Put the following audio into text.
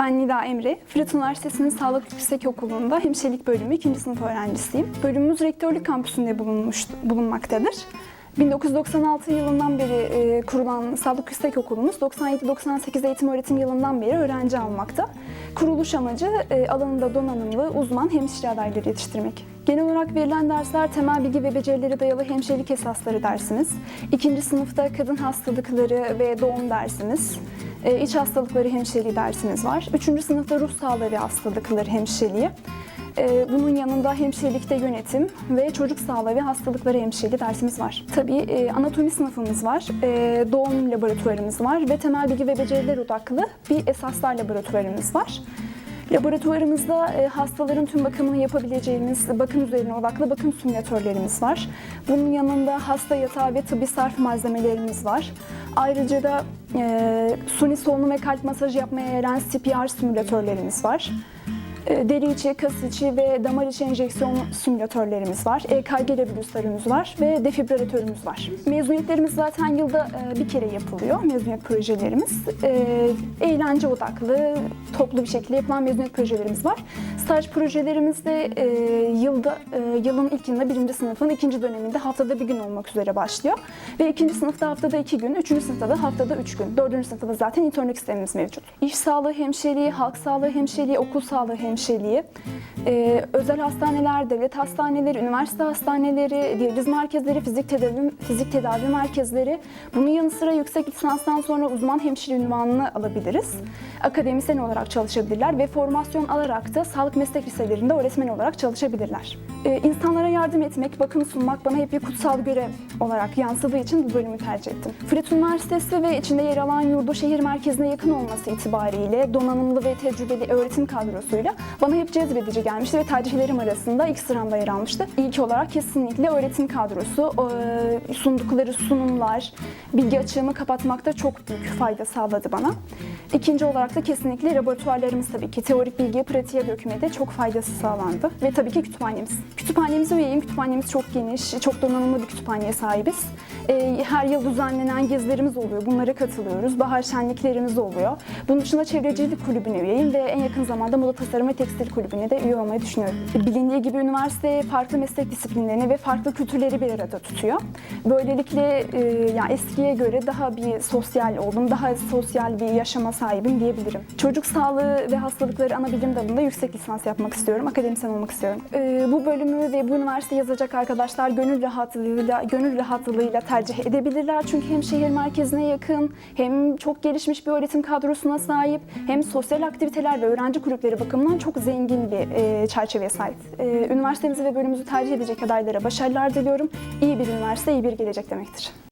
Ben Nida Emre. Fırat Üniversitesi'nin Sağlık Yüksekokulu'nda hemşirelik bölümü 2. sınıf öğrencisiyim. Bölümümüz rektörlük kampüsünde bulunmuş, bulunmaktadır. 1996 yılından beri e, kurulan Sağlık Yüksekokulumuz 97-98 eğitim öğretim yılından beri öğrenci almakta. Kuruluş amacı e, alanında donanımlı uzman hemşire adayları yetiştirmek. Genel olarak verilen dersler temel bilgi ve becerileri dayalı hemşirelik esasları dersimiz. İkinci sınıfta kadın hastalıkları ve doğum dersimiz. E, iç hastalıkları hemşireliği dersimiz var. Üçüncü sınıfta ruh sağlığı ve hastalıkları hemşireliği. E, Bunun yanında hemşirelikte yönetim ve çocuk sağlığı ve hastalıkları hemşireliği dersimiz var. Tabii e, anatomi sınıfımız var, e, doğum laboratuvarımız var ve temel bilgi ve beceriler odaklı bir esaslar laboratuvarımız var. Laboratuvarımızda e, hastaların tüm bakımını yapabileceğimiz bakım üzerine odaklı bakım simülatörlerimiz var. Bunun yanında hasta yatağı ve tıbbi sarf malzemelerimiz var. Ayrıca da e, suni solunum ve kalp masajı yapmaya yarayan CPR simülatörlerimiz var. E, Deri içi, kas içi ve damar içi enjeksiyon simülatörlerimiz var. EKG labirüslerimiz var ve defibrilatörümüz var. Mezuniyetlerimiz zaten yılda e, bir kere yapılıyor. Mezuniyet projelerimiz. E, Eğlence odaklı, toplu bir şekilde yapılan mezuniyet projelerimiz var. Staj projelerimiz de e, yılda, e, yılın ilk yılında birinci sınıfın ikinci döneminde haftada bir gün olmak üzere başlıyor. Ve ikinci sınıfta haftada iki gün, üçüncü sınıfta da haftada üç gün. Dördüncü sınıfta da zaten internlik sistemimiz mevcut. İş sağlığı hemşireliği, halk sağlığı hemşireliği, okul sağlığı hemşireliği, e, özel hastaneler, devlet hastaneleri, üniversite hastaneleri, diyaliz merkezleri, fizik tedavi, fizik tedavi merkezleri. Bunun yanı sıra yüksek lisanstan sonra uzman hemşire ünvanını alabiliriz. Akademisyen olarak çalışabilirler ve formasyon alarak da sağlık meslek liselerinde öğretmen olarak çalışabilirler. E, insanlara yardım etmek, bakım sunmak bana hep bir kutsal görev olarak yansıdığı için bu bölümü tercih ettim. Fırat Üniversitesi ve içinde yer alan yurdu şehir merkezine yakın olması itibariyle donanımlı ve tecrübeli öğretim kadrosuyla bana hep cezbedici gelmişti ve tercihlerim arasında ilk sıramda yer almıştı. İlk olarak kesinlikle öğretim kadrosu, e, sundukları sunumlar, bilgi açığımı kapatmakta çok büyük fayda sağladı bana. İkinci olarak da kesinlikle laboratuvarlarımız tabii ki teorik bilgiyi pratiğe dökmede çok faydası sağlandı. Ve tabii ki kütüphanemiz. Kütüphanemize üyeyim. Kütüphanemiz çok geniş, çok donanımlı bir kütüphaneye sahibiz. E, her yıl düzenlenen gezilerimiz oluyor. Bunlara katılıyoruz. Bahar şenliklerimiz oluyor. Bunun dışında çevrecilik kulübüne üyeyim ve en yakın zamanda moda tasarım ve tekstil kulübüne de üye olmayı düşünüyorum. Bilindiği gibi üniversite farklı meslek disiplinlerini ve farklı kültürleri bir arada tutuyor. Böylelikle e, yani eskiye göre daha bir sosyal oldum, daha sosyal bir yaşama sahibim diyebilirim. Çocuk sağlığı ve hastalıkları ana bilim dalında yüksek lisans yapmak istiyorum, akademisyen olmak istiyorum. E, bu bölümü ve bu üniversite yazacak arkadaşlar gönül rahatlığıyla, gönül rahatlığıyla tercih edebilirler. Çünkü hem şehir merkezine yakın, hem çok gelişmiş bir öğretim kadrosuna sahip, hem sosyal aktiviteler ve öğrenci kulüpleri bakımından çok zengin bir e, çerçeveye sahip. E, üniversitemizi ve bölümümüzü tercih edecek adaylara başarılar diliyorum. İyi bir üniversite, iyi bir gelecek demektir.